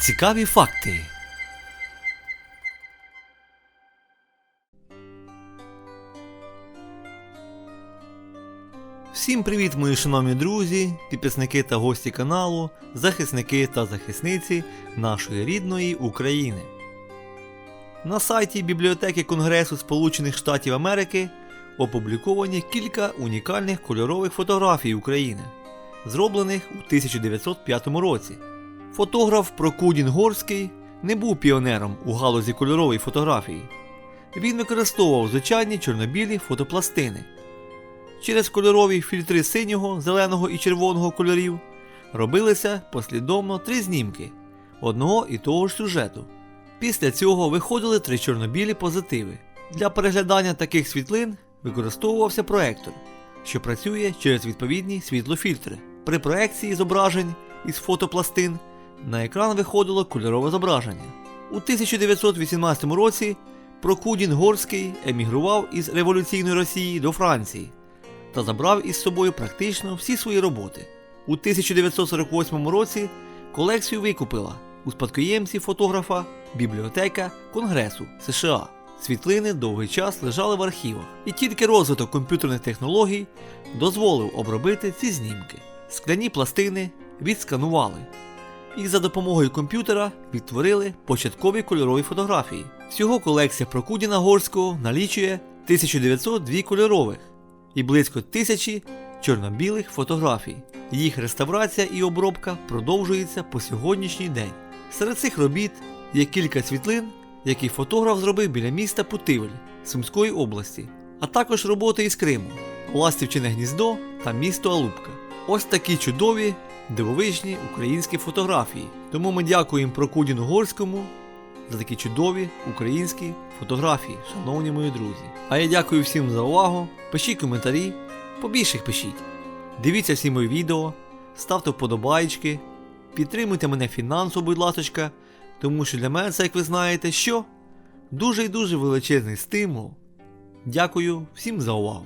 Цікаві факти. Всім привіт, мої шановні друзі, підписники та гості каналу, захисники та захисниці нашої рідної України. На сайті Бібліотеки Конгресу Сполучених Штатів Америки опубліковані кілька унікальних кольорових фотографій України, зроблених у 1905 році. Фотограф Прокудін Горський не був піонером у галузі кольорової фотографії. Він використовував звичайні чорнобілі фотопластини. Через кольорові фільтри синього, зеленого і червоного кольорів робилися послідовно три знімки одного і того ж сюжету. Після цього виходили три чорнобілі позитиви. Для переглядання таких світлин використовувався проектор, що працює через відповідні світлофільтри. При проекції зображень із фотопластин на екран виходило кольорове зображення. У 1918 році Прокудін Горський емігрував із революційної Росії до Франції та забрав із собою практично всі свої роботи. У 1948 році колекцію викупила у спадкоємці фотографа бібліотека Конгресу США. Світлини довгий час лежали в архівах, і тільки розвиток комп'ютерних технологій дозволив обробити ці знімки. Скляні пластини відсканували і за допомогою комп'ютера відтворили початкові кольорові фотографії. Всього колекція Прокудіна Горського налічує 1902 кольорових і близько тисячі чорно-білих фотографій. Їх реставрація і обробка продовжується по сьогоднішній день. Серед цих робіт є кілька світлин, які фотограф зробив біля міста Путивль Сумської області, а також роботи із Криму, Ластівчине гніздо та місто Алубка. Ось такі чудові, дивовижні українські фотографії. Тому ми дякуємо Прокудіну Горському за такі чудові українські фотографії, шановні мої друзі. А я дякую всім за увагу. Пишіть коментарі, побільше їх пишіть. Дивіться всі мої відео, ставте вподобайки, підтримуйте мене фінансово, будь ласочка, тому що для мене це, як ви знаєте, що дуже і дуже величезний стимул. Дякую всім за увагу.